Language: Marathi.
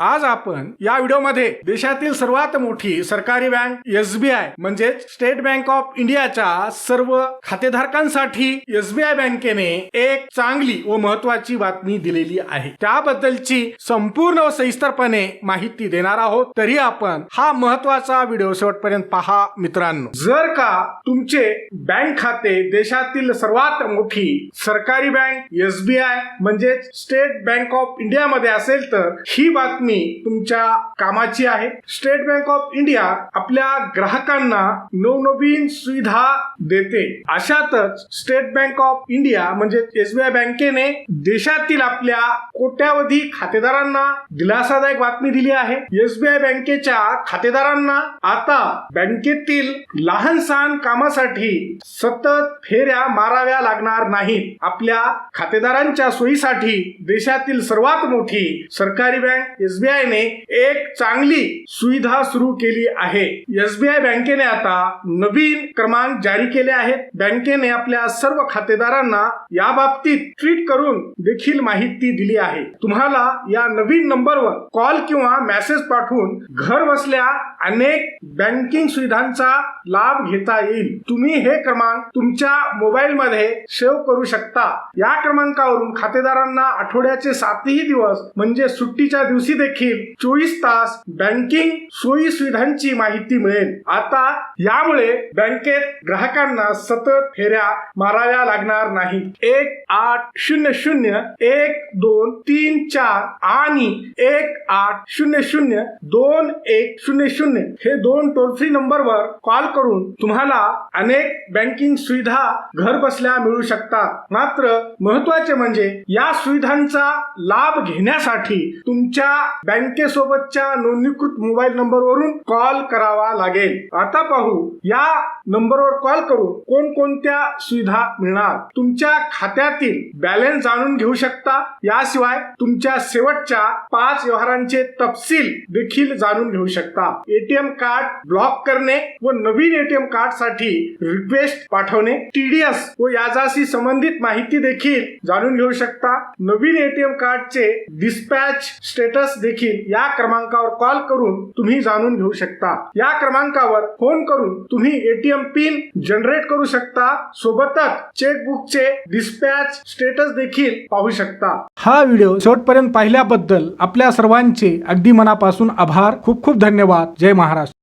आज आपण या व्हिडिओमध्ये देशातील सर्वात मोठी सरकारी बँक एसबीआय म्हणजेच स्टेट बँक ऑफ इंडियाच्या सर्व खातेधारकांसाठी एसबीआय बँकेने एक चांगली व महत्वाची बातमी दिलेली आहे. त्याबद्दलची संपूर्ण व सविस्तरपणे माहिती देणार आहोत. तरी आपण हा महत्त्वाचा व्हिडिओ शेवटपर्यंत पहा मित्रांनो. जर का तुमचे बँक खाते देशातील सर्वात मोठी सरकारी बँक एसबीआय म्हणजेच स्टेट बँक ऑफ इंडियामध्ये असेल तर ही बातमी तुमच्या कामाची आहे. स्टेट बँक ऑफ इंडिया आपल्या ग्राहकांना नवनवीन सुविधा देते. अशातच स्टेट बँक ऑफ इंडिया म्हणजे एसबीआय बँकेने देशातील आपल्या कोट्यावधी खातेदारांना दिलासादायक बातमी दिली आहे. एसबीआय बँकेच्या खातेदारांना आता बँकेतील लहान सहान कामासाठी सतत फेऱ्या माराव्या लागणार नाहीत. आपल्या खातेदारांच्या सोयीसाठी देशातील सर्वात मोठी सरकारी बँक एस ने एक चांगली सुविधा सुरू केली आहे. एसबीआय बँकेने आता नवीन क्रमांक जारी केले आहेत. बँकेने आपल्या सर्व खातेदारांना या बाबतीत ट्विट करून देखील माहिती दिली आहे. तुम्हाला या नवीन नंबरवर कॉल किंवा मेसेज पाठवून घर बसल्या अनेक बँकिंग सुविधांचा लाभ घेता येईल. तुम्ही हे क्रमांक तुमच्या मोबाईल मध्ये सेव्ह करू शकता. या क्रमांकावरून खातेदारांना आठवड्याचे सातही दिवस म्हणजे सुट्टीच्या दिवशी देखील चोवीस तास बँकिंग सोयी सुविधांची माहिती मिळेल. आता यामुळे बँकेत ग्राहकांना सतत फेऱ्या माराव्या लागणार नाही. एक आठ शून्य शून्य एक दोन तीन चार आणि एक आठ शून्य शून्य दोन एक शून्य शून्य हे दोन टोल फ्री नंबरवर कॉल करून तुम्हाला अनेक बँकिंग सुविधा घर बसल्या मिळू शकतात. मात्र महत्त्वाचे म्हणजे या सुविधांचा लाभ घेण्यासाठी तुमच्या बँकेसोबतच्या नोंदणीकृत मोबाईल नंबरवरून कॉल करावा लागेल. आता पाहू या नंबरवर कॉल करून कोणकोणत्या सुविधा मिळणार? तुमच्या खात्यातील बॅलन्स जाणून घेऊ शकता. याशिवाय तुमच्या शेवटच्या पाच व्यवहारांचे तपशील देखील जाणून घेऊ शकता. एटीएम कार्ड ब्लॉक करणे व नवीन एटीएम कार्डसाठी रिक्वेस्ट पाठवणे टीडीएस व याजाशी संबंधित माहिती देखील जाणून घेऊ शकता. नवीन एटीएम कार्डचे डिस्पॅच स्टेटस देखील या क्रमांकावर कॉल करून तुम्ही जाणून घेऊ शकता. या क्रमांकावर फोन करून तुम्ही एटीएम पिन जनरेट करू शकता. सोबतच चेकबुकचे डिस्पॅच स्टेटस देखील पाहू शकता. हा व्हिडिओ शेवटपर्यंत पाहिल्याबद्दल आपल्या सर्वांचे अगदी मनापासून आभार. खूप खूप धन्यवाद. जय महाराष्ट्र.